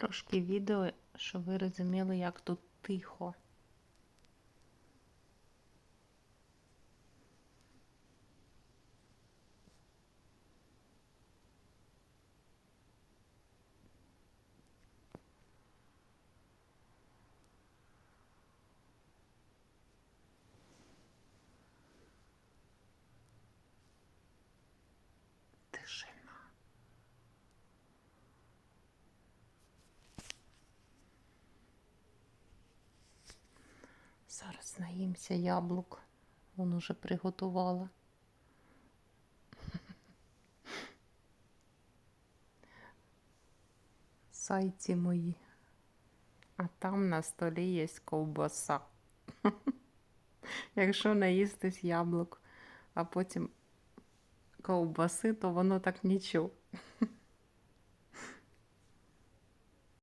Трошки відео, щоб ви розуміли, як тут тихо. Зараз наїмся яблук. Вон уже приготувала. Сайці мої. А там на столі є ковбаса. Якщо наїстись яблук, а потім ковбаси, то воно так нічого.